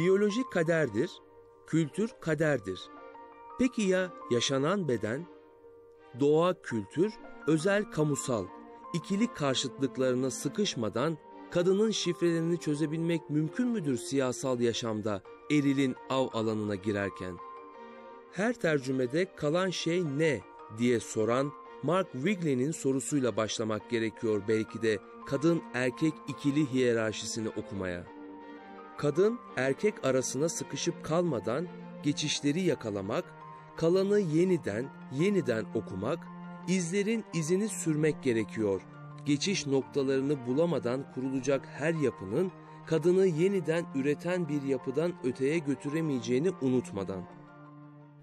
Biyoloji kaderdir, kültür kaderdir. Peki ya yaşanan beden? Doğa kültür, özel kamusal, ikili karşıtlıklarına sıkışmadan kadının şifrelerini çözebilmek mümkün müdür siyasal yaşamda erilin av alanına girerken? Her tercümede kalan şey ne diye soran Mark Wrigley'nin sorusuyla başlamak gerekiyor belki de kadın erkek ikili hiyerarşisini okumaya. Kadın erkek arasına sıkışıp kalmadan geçişleri yakalamak, kalanı yeniden yeniden okumak, izlerin izini sürmek gerekiyor. Geçiş noktalarını bulamadan kurulacak her yapının kadını yeniden üreten bir yapıdan öteye götüremeyeceğini unutmadan.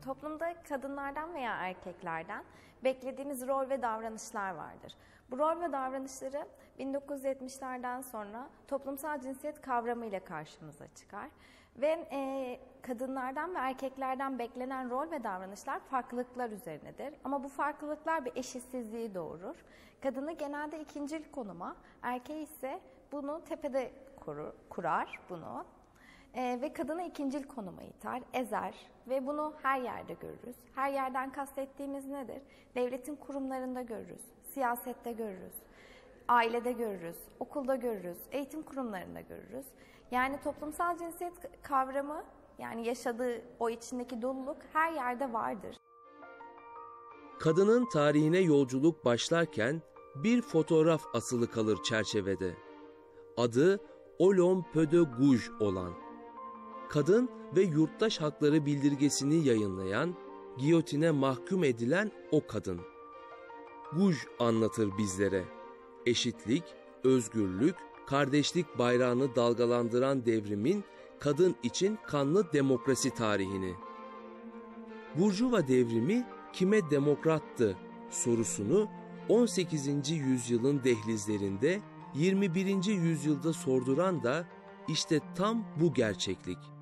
Toplumda kadınlardan veya erkeklerden beklediğimiz rol ve davranışlar vardır. Bu rol ve davranışları 1970'lerden sonra toplumsal cinsiyet kavramı ile karşımıza çıkar. Ve e, kadınlardan ve erkeklerden beklenen rol ve davranışlar farklılıklar üzerinedir. Ama bu farklılıklar bir eşitsizliği doğurur. Kadını genelde ikincil konuma, erkeği ise bunu tepede kurur, kurar bunu. E, ve kadını ikincil konuma iter, ezer ve bunu her yerde görürüz. Her yerden kastettiğimiz nedir? Devletin kurumlarında görürüz, siyasette görürüz, ailede görürüz, okulda görürüz, eğitim kurumlarında görürüz. Yani toplumsal cinsiyet kavramı yani yaşadığı o içindeki doluluk her yerde vardır. Kadının tarihine yolculuk başlarken bir fotoğraf asılı kalır çerçevede. Adı Olom Peu Gouge olan, kadın ve yurttaş hakları bildirgesini yayınlayan, giyotine mahkum edilen o kadın. Gouge anlatır bizlere. Eşitlik, özgürlük, kardeşlik bayrağını dalgalandıran devrimin kadın için kanlı demokrasi tarihini. Burjuva devrimi kime demokrattı sorusunu 18. yüzyılın dehlizlerinde 21. yüzyılda sorduran da işte tam bu gerçeklik.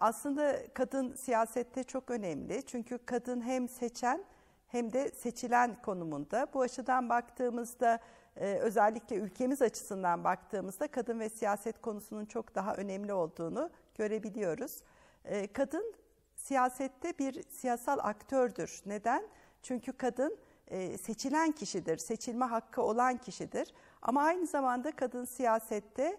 Aslında kadın siyasette çok önemli. Çünkü kadın hem seçen hem de seçilen konumunda. Bu açıdan baktığımızda e, özellikle ülkemiz açısından baktığımızda kadın ve siyaset konusunun çok daha önemli olduğunu görebiliyoruz. E, kadın siyasette bir siyasal aktördür. Neden? Çünkü kadın e, seçilen kişidir, seçilme hakkı olan kişidir. Ama aynı zamanda kadın siyasette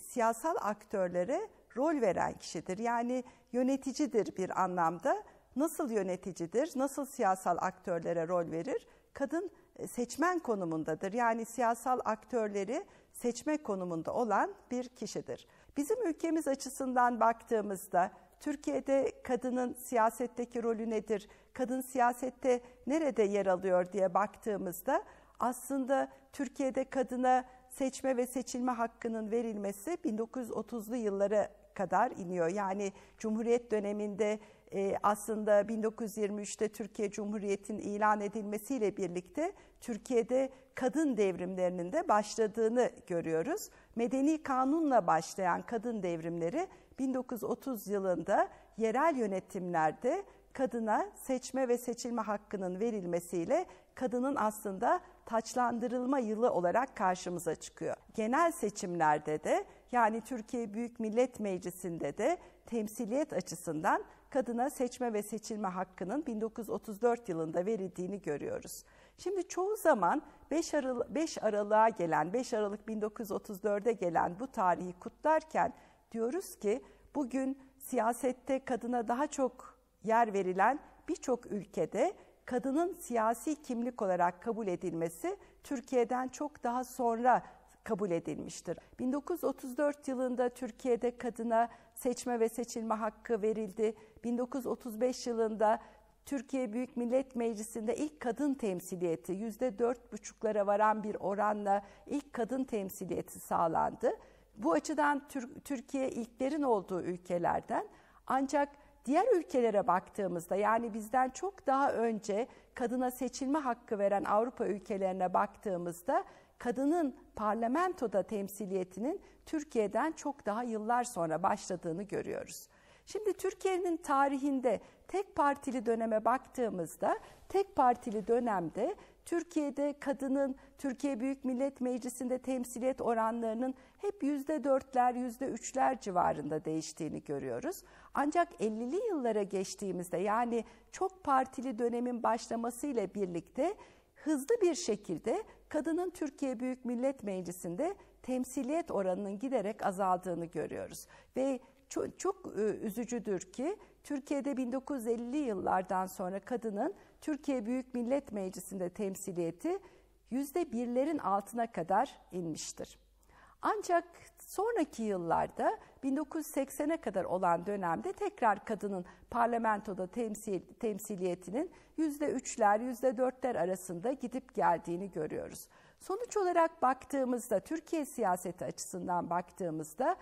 siyasal aktörlere rol veren kişidir. Yani yöneticidir bir anlamda. Nasıl yöneticidir, nasıl siyasal aktörlere rol verir? Kadın e, seçmen konumundadır. Yani siyasal aktörleri seçme konumunda olan bir kişidir. Bizim ülkemiz açısından baktığımızda Türkiye'de kadının siyasetteki rolü nedir? Kadın siyasette nerede yer alıyor diye baktığımızda aslında Türkiye'de kadına seçme ve seçilme hakkının verilmesi 1930'lu yıllara kadar iniyor. Yani Cumhuriyet döneminde e, aslında 1923'te Türkiye Cumhuriyeti'nin ilan edilmesiyle birlikte Türkiye'de kadın devrimlerinin de başladığını görüyoruz. Medeni kanunla başlayan kadın devrimleri 1930 yılında yerel yönetimlerde kadına seçme ve seçilme hakkının verilmesiyle kadının aslında taçlandırılma yılı olarak karşımıza çıkıyor. Genel seçimlerde de yani Türkiye Büyük Millet Meclisi'nde de temsiliyet açısından kadına seçme ve seçilme hakkının 1934 yılında verildiğini görüyoruz. Şimdi çoğu zaman 5, Aralık, 5 Aralık'a gelen, 5 Aralık 1934'e gelen bu tarihi kutlarken diyoruz ki bugün siyasette kadına daha çok yer verilen birçok ülkede kadının siyasi kimlik olarak kabul edilmesi Türkiye'den çok daha sonra kabul edilmiştir. 1934 yılında Türkiye'de kadına seçme ve seçilme hakkı verildi. 1935 yılında Türkiye Büyük Millet Meclisi'nde ilk kadın temsiliyeti yüzde dört buçuklara varan bir oranla ilk kadın temsiliyeti sağlandı. Bu açıdan Türkiye ilklerin olduğu ülkelerden ancak Diğer ülkelere baktığımızda yani bizden çok daha önce kadına seçilme hakkı veren Avrupa ülkelerine baktığımızda kadının parlamentoda temsiliyetinin Türkiye'den çok daha yıllar sonra başladığını görüyoruz. Şimdi Türkiye'nin tarihinde tek partili döneme baktığımızda tek partili dönemde Türkiye'de kadının Türkiye Büyük Millet Meclisi'nde temsiliyet oranlarının hep yüzde dörtler, yüzde üçler civarında değiştiğini görüyoruz. Ancak 50'li yıllara geçtiğimizde yani çok partili dönemin başlamasıyla birlikte hızlı bir şekilde kadının Türkiye Büyük Millet Meclisi'nde temsiliyet oranının giderek azaldığını görüyoruz. Ve çok, çok e, üzücüdür ki Türkiye'de 1950'li yıllardan sonra kadının Türkiye Büyük Millet Meclisi'nde temsiliyeti yüzde birlerin altına kadar inmiştir. Ancak sonraki yıllarda 1980'e kadar olan dönemde tekrar kadının parlamentoda temsil, temsiliyetinin yüzde üçler, yüzde dörtler arasında gidip geldiğini görüyoruz. Sonuç olarak baktığımızda, Türkiye siyaseti açısından baktığımızda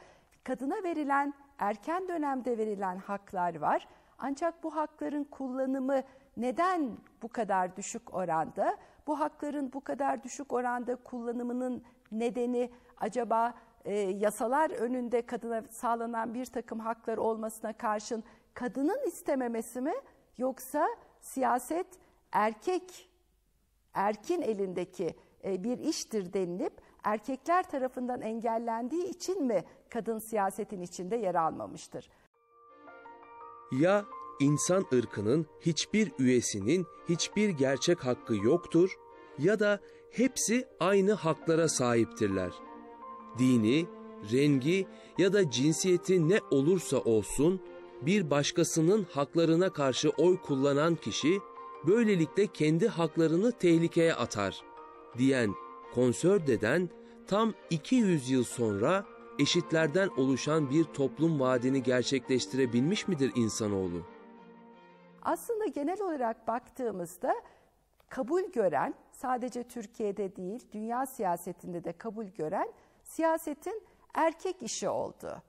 kadına verilen, erken dönemde verilen haklar var. Ancak bu hakların kullanımı neden bu kadar düşük oranda? Bu hakların bu kadar düşük oranda kullanımının nedeni acaba e, yasalar önünde kadına sağlanan bir takım haklar olmasına karşın kadının istememesi mi yoksa siyaset erkek erkin elindeki e, bir iştir denilip erkekler tarafından engellendiği için mi kadın siyasetin içinde yer almamıştır? Ya insan ırkının hiçbir üyesinin hiçbir gerçek hakkı yoktur ya da hepsi aynı haklara sahiptirler. Dini, rengi ya da cinsiyeti ne olursa olsun bir başkasının haklarına karşı oy kullanan kişi böylelikle kendi haklarını tehlikeye atar diyen konsör deden tam 200 yıl sonra eşitlerden oluşan bir toplum vaadini gerçekleştirebilmiş midir insanoğlu? Aslında genel olarak baktığımızda kabul gören, sadece Türkiye'de değil, dünya siyasetinde de kabul gören siyasetin erkek işi oldu.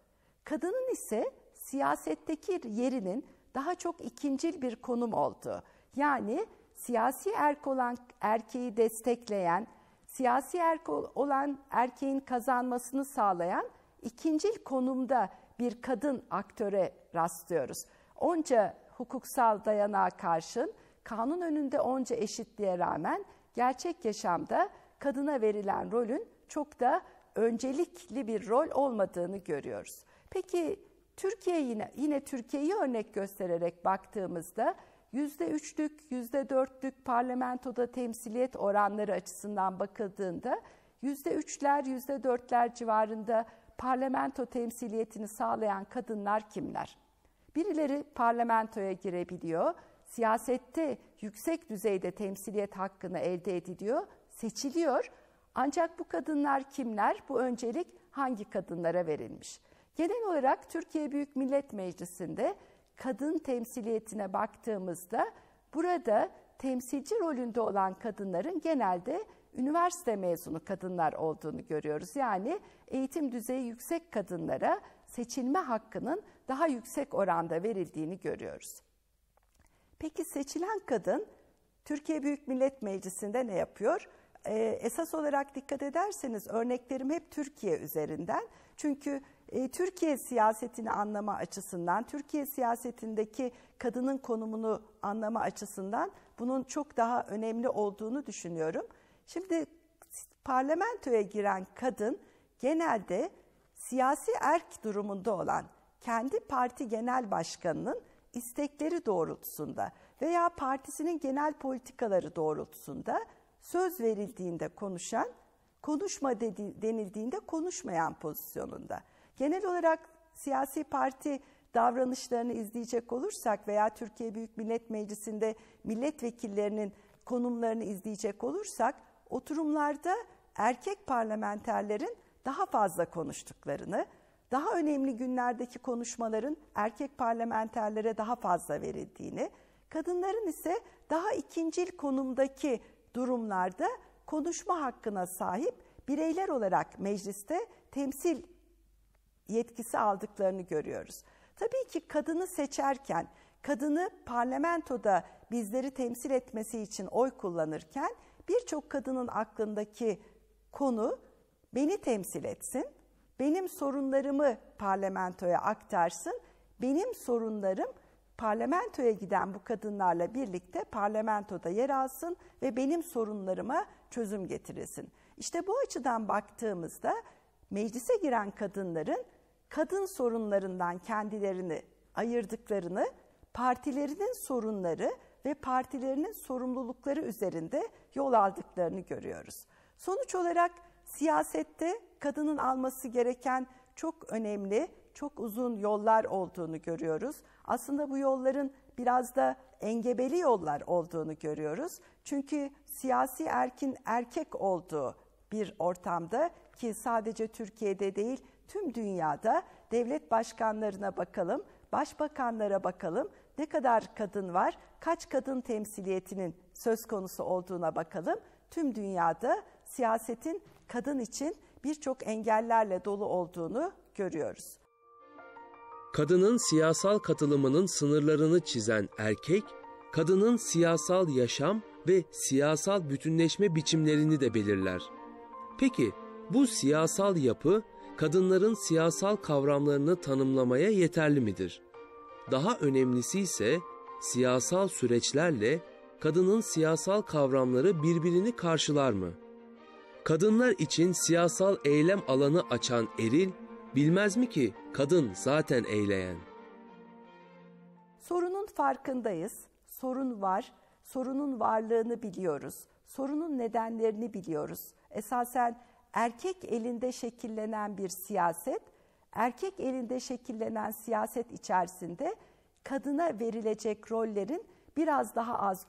Kadının ise siyasetteki yerinin daha çok ikincil bir konum oldu. Yani siyasi erk olan erkeği destekleyen, siyasi erk olan erkeğin kazanmasını sağlayan ikincil konumda bir kadın aktöre rastlıyoruz. Onca hukuksal dayanağa karşın kanun önünde onca eşitliğe rağmen gerçek yaşamda kadına verilen rolün çok da öncelikli bir rol olmadığını görüyoruz. Peki Türkiye yine yine Türkiye'yi örnek göstererek baktığımızda yüzde üçlük, yüzde dörtlük parlamentoda temsiliyet oranları açısından bakıldığında yüzde üçler, yüzde dörtler civarında parlamento temsiliyetini sağlayan kadınlar kimler? Birileri parlamentoya girebiliyor, siyasette yüksek düzeyde temsiliyet hakkını elde ediliyor, seçiliyor. Ancak bu kadınlar kimler? Bu öncelik hangi kadınlara verilmiş? Genel olarak Türkiye Büyük Millet Meclisi'nde kadın temsiliyetine baktığımızda burada temsilci rolünde olan kadınların genelde üniversite mezunu kadınlar olduğunu görüyoruz. Yani eğitim düzeyi yüksek kadınlara seçilme hakkının daha yüksek oranda verildiğini görüyoruz. Peki seçilen kadın Türkiye Büyük Millet Meclisi'nde ne yapıyor? Ee, esas olarak dikkat ederseniz örneklerim hep Türkiye üzerinden. Çünkü e, Türkiye siyasetini anlama açısından, Türkiye siyasetindeki kadının konumunu anlama açısından bunun çok daha önemli olduğunu düşünüyorum. Şimdi parlamentoya giren kadın genelde siyasi erk durumunda olan kendi parti genel başkanının istekleri doğrultusunda veya partisinin genel politikaları doğrultusunda söz verildiğinde konuşan, konuşma dedi, denildiğinde konuşmayan pozisyonunda. Genel olarak siyasi parti davranışlarını izleyecek olursak veya Türkiye Büyük Millet Meclisi'nde milletvekillerinin konumlarını izleyecek olursak oturumlarda erkek parlamenterlerin daha fazla konuştuklarını, daha önemli günlerdeki konuşmaların erkek parlamenterlere daha fazla verildiğini, kadınların ise daha ikincil konumdaki durumlarda konuşma hakkına sahip bireyler olarak mecliste temsil yetkisi aldıklarını görüyoruz. Tabii ki kadını seçerken, kadını parlamentoda bizleri temsil etmesi için oy kullanırken birçok kadının aklındaki konu beni temsil etsin, benim sorunlarımı parlamentoya aktarsın, benim sorunlarım parlamentoya giden bu kadınlarla birlikte parlamentoda yer alsın ve benim sorunlarıma çözüm getirilsin. İşte bu açıdan baktığımızda meclise giren kadınların kadın sorunlarından kendilerini ayırdıklarını, partilerinin sorunları ve partilerinin sorumlulukları üzerinde yol aldıklarını görüyoruz. Sonuç olarak siyasette kadının alması gereken çok önemli, çok uzun yollar olduğunu görüyoruz. Aslında bu yolların biraz da engebeli yollar olduğunu görüyoruz. Çünkü siyasi erkin erkek olduğu bir ortamda ki sadece Türkiye'de değil tüm dünyada devlet başkanlarına bakalım, başbakanlara bakalım, ne kadar kadın var, kaç kadın temsiliyetinin söz konusu olduğuna bakalım. Tüm dünyada siyasetin kadın için birçok engellerle dolu olduğunu görüyoruz. Kadının siyasal katılımının sınırlarını çizen erkek, kadının siyasal yaşam ve siyasal bütünleşme biçimlerini de belirler. Peki bu siyasal yapı kadınların siyasal kavramlarını tanımlamaya yeterli midir? Daha önemlisi ise siyasal süreçlerle kadının siyasal kavramları birbirini karşılar mı? Kadınlar için siyasal eylem alanı açan eril, bilmez mi ki kadın zaten eyleyen? Sorunun farkındayız. Sorun var. Sorunun varlığını biliyoruz. Sorunun nedenlerini biliyoruz. Esasen erkek elinde şekillenen bir siyaset, erkek elinde şekillenen siyaset içerisinde kadına verilecek rollerin biraz daha az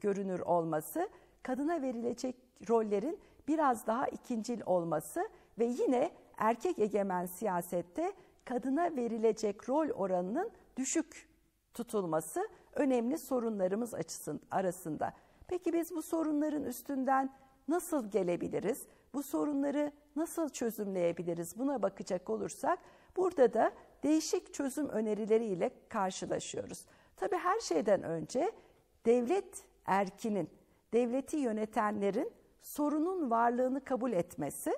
görünür olması, kadına verilecek rollerin biraz daha ikincil olması ve yine erkek egemen siyasette kadına verilecek rol oranının düşük tutulması önemli sorunlarımız açısın arasında. Peki biz bu sorunların üstünden nasıl gelebiliriz? Bu sorunları nasıl çözümleyebiliriz? Buna bakacak olursak burada da değişik çözüm önerileriyle karşılaşıyoruz. Tabii her şeyden önce devlet erkinin, devleti yönetenlerin sorunun varlığını kabul etmesi,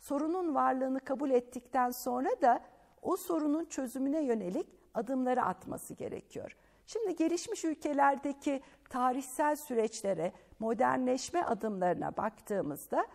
sorunun varlığını kabul ettikten sonra da o sorunun çözümüne yönelik adımları atması gerekiyor. Şimdi gelişmiş ülkelerdeki tarihsel süreçlere, modernleşme adımlarına baktığımızda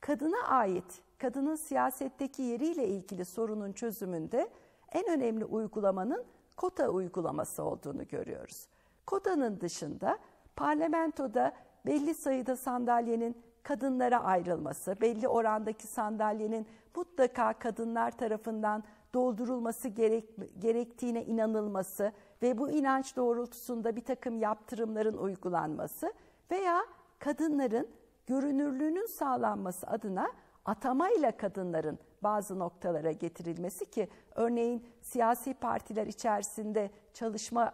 kadına ait, kadının siyasetteki yeriyle ilgili sorunun çözümünde en önemli uygulamanın kota uygulaması olduğunu görüyoruz. Kotanın dışında parlamentoda belli sayıda sandalyenin kadınlara ayrılması, belli orandaki sandalyenin mutlaka kadınlar tarafından doldurulması gerek, gerektiğine inanılması ve bu inanç doğrultusunda bir takım yaptırımların uygulanması veya kadınların görünürlüğünün sağlanması adına atamayla kadınların bazı noktalara getirilmesi ki örneğin siyasi partiler içerisinde çalışma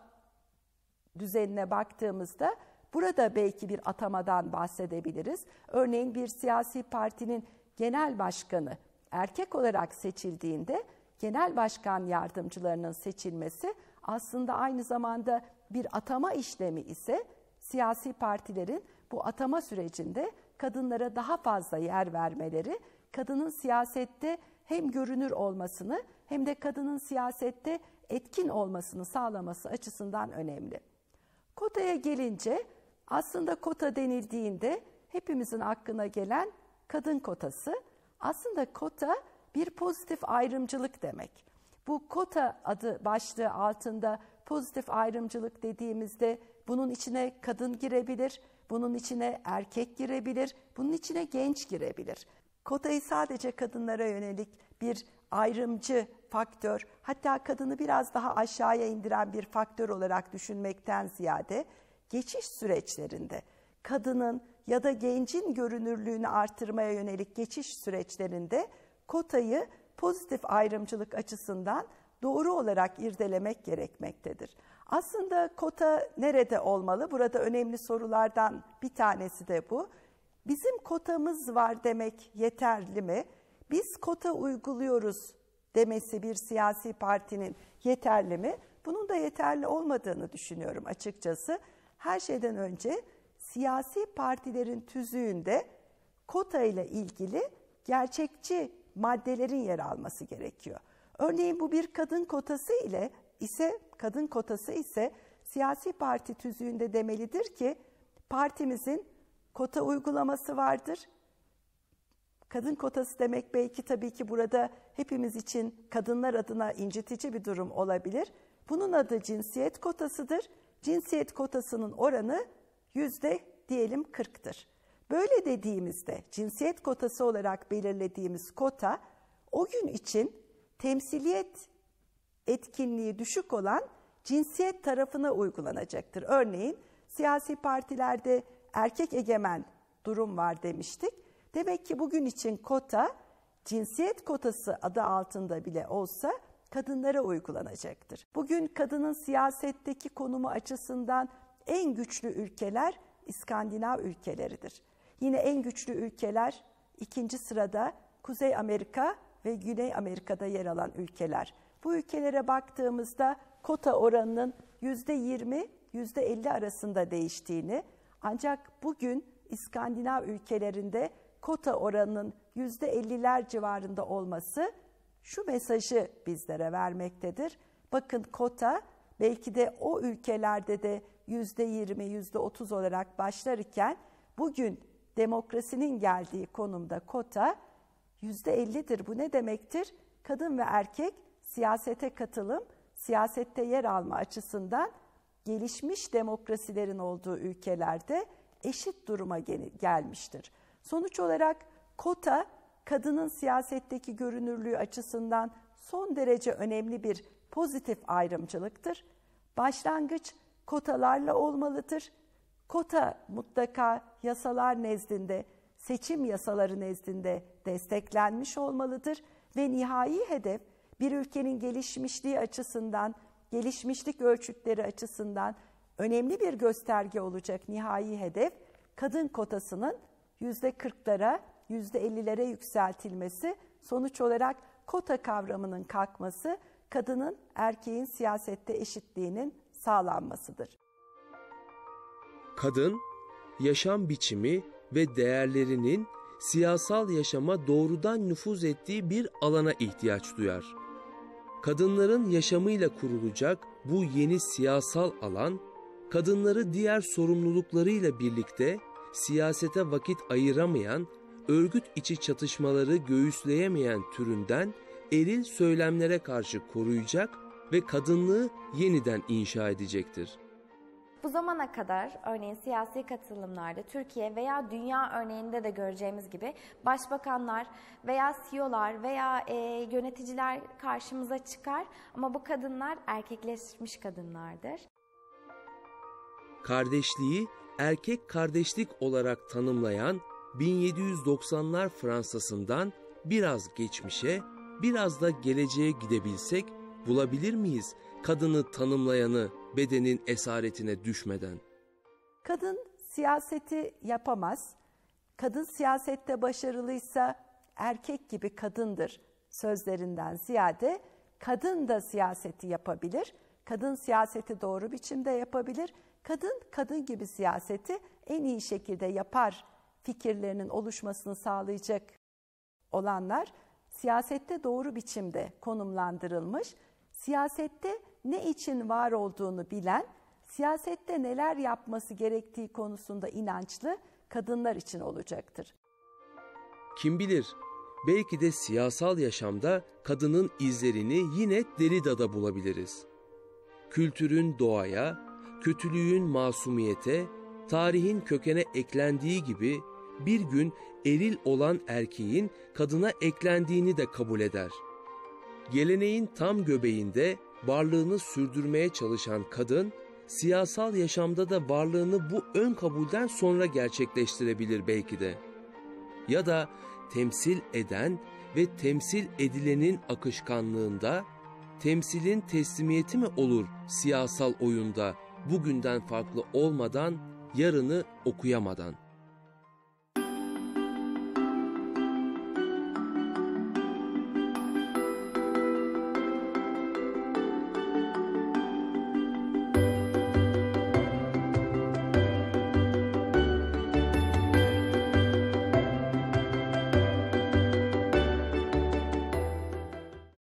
düzenine baktığımızda burada belki bir atamadan bahsedebiliriz. Örneğin bir siyasi partinin genel başkanı erkek olarak seçildiğinde genel başkan yardımcılarının seçilmesi aslında aynı zamanda bir atama işlemi ise siyasi partilerin bu atama sürecinde kadınlara daha fazla yer vermeleri, kadının siyasette hem görünür olmasını hem de kadının siyasette etkin olmasını sağlaması açısından önemli. Kotaya gelince aslında kota denildiğinde hepimizin aklına gelen kadın kotası. Aslında kota bir pozitif ayrımcılık demek. Bu kota adı başlığı altında pozitif ayrımcılık dediğimizde bunun içine kadın girebilir, bunun içine erkek girebilir, bunun içine genç girebilir. Kotayı sadece kadınlara yönelik bir ayrımcı faktör, hatta kadını biraz daha aşağıya indiren bir faktör olarak düşünmekten ziyade geçiş süreçlerinde kadının ya da gencin görünürlüğünü artırmaya yönelik geçiş süreçlerinde kotayı pozitif ayrımcılık açısından doğru olarak irdelemek gerekmektedir. Aslında kota nerede olmalı? Burada önemli sorulardan bir tanesi de bu. Bizim kotamız var demek yeterli mi? Biz kota uyguluyoruz demesi bir siyasi partinin yeterli mi? Bunun da yeterli olmadığını düşünüyorum açıkçası. Her şeyden önce siyasi partilerin tüzüğünde kota ile ilgili gerçekçi maddelerin yer alması gerekiyor. Örneğin bu bir kadın kotası ile ise kadın kotası ise siyasi parti tüzüğünde demelidir ki partimizin kota uygulaması vardır. Kadın kotası demek belki tabii ki burada hepimiz için kadınlar adına incitici bir durum olabilir. Bunun adı cinsiyet kotasıdır. Cinsiyet kotasının oranı yüzde diyelim 40'tır. Böyle dediğimizde cinsiyet kotası olarak belirlediğimiz kota o gün için temsiliyet etkinliği düşük olan cinsiyet tarafına uygulanacaktır. Örneğin siyasi partilerde erkek egemen durum var demiştik. Demek ki bugün için kota cinsiyet kotası adı altında bile olsa kadınlara uygulanacaktır. Bugün kadının siyasetteki konumu açısından en güçlü ülkeler İskandinav ülkeleridir. Yine en güçlü ülkeler ikinci sırada Kuzey Amerika ve Güney Amerika'da yer alan ülkeler. Bu ülkelere baktığımızda kota oranının %20, %50 arasında değiştiğini ancak bugün İskandinav ülkelerinde kota oranının %50'ler civarında olması şu mesajı bizlere vermektedir. Bakın kota belki de o ülkelerde de %20, %30 olarak başlar iken bugün demokrasinin geldiği konumda kota %50'dir. Bu ne demektir? Kadın ve erkek siyasete katılım, siyasette yer alma açısından gelişmiş demokrasilerin olduğu ülkelerde eşit duruma gelmiştir. Sonuç olarak kota kadının siyasetteki görünürlüğü açısından son derece önemli bir pozitif ayrımcılıktır. Başlangıç kotalarla olmalıdır. Kota mutlaka yasalar nezdinde, seçim yasaları nezdinde desteklenmiş olmalıdır ve nihai hedef bir ülkenin gelişmişliği açısından, gelişmişlik ölçütleri açısından önemli bir gösterge olacak nihai hedef kadın kotasının yüzde 40'lara, yüzde %50'lere yükseltilmesi, sonuç olarak kota kavramının kalkması, kadının erkeğin siyasette eşitliğinin sağlanmasıdır. Kadın, yaşam biçimi ve değerlerinin siyasal yaşama doğrudan nüfuz ettiği bir alana ihtiyaç duyar. Kadınların yaşamıyla kurulacak bu yeni siyasal alan, kadınları diğer sorumluluklarıyla birlikte siyasete vakit ayıramayan, örgüt içi çatışmaları göğüsleyemeyen türünden eril söylemlere karşı koruyacak ve kadınlığı yeniden inşa edecektir. Bu zamana kadar örneğin siyasi katılımlarda Türkiye veya dünya örneğinde de göreceğimiz gibi başbakanlar veya CEO'lar veya e, yöneticiler karşımıza çıkar ama bu kadınlar erkekleşmiş kadınlardır. Kardeşliği erkek kardeşlik olarak tanımlayan 1790'lar Fransa'sından biraz geçmişe, biraz da geleceğe gidebilsek bulabilir miyiz kadını tanımlayanı bedenin esaretine düşmeden? Kadın siyaseti yapamaz. Kadın siyasette başarılıysa erkek gibi kadındır sözlerinden ziyade kadın da siyaseti yapabilir. Kadın siyaseti doğru biçimde yapabilir. Kadın kadın gibi siyaseti en iyi şekilde yapar fikirlerinin oluşmasını sağlayacak olanlar siyasette doğru biçimde konumlandırılmış, siyasette ne için var olduğunu bilen, siyasette neler yapması gerektiği konusunda inançlı kadınlar için olacaktır. Kim bilir, belki de siyasal yaşamda kadının izlerini yine Derrida'da bulabiliriz. Kültürün doğaya, kötülüğün masumiyete, tarihin kökene eklendiği gibi bir gün eril olan erkeğin kadına eklendiğini de kabul eder. Geleneğin tam göbeğinde varlığını sürdürmeye çalışan kadın, siyasal yaşamda da varlığını bu ön kabulden sonra gerçekleştirebilir belki de. Ya da temsil eden ve temsil edilenin akışkanlığında, temsilin teslimiyeti mi olur siyasal oyunda bugünden farklı olmadan, yarını okuyamadan?''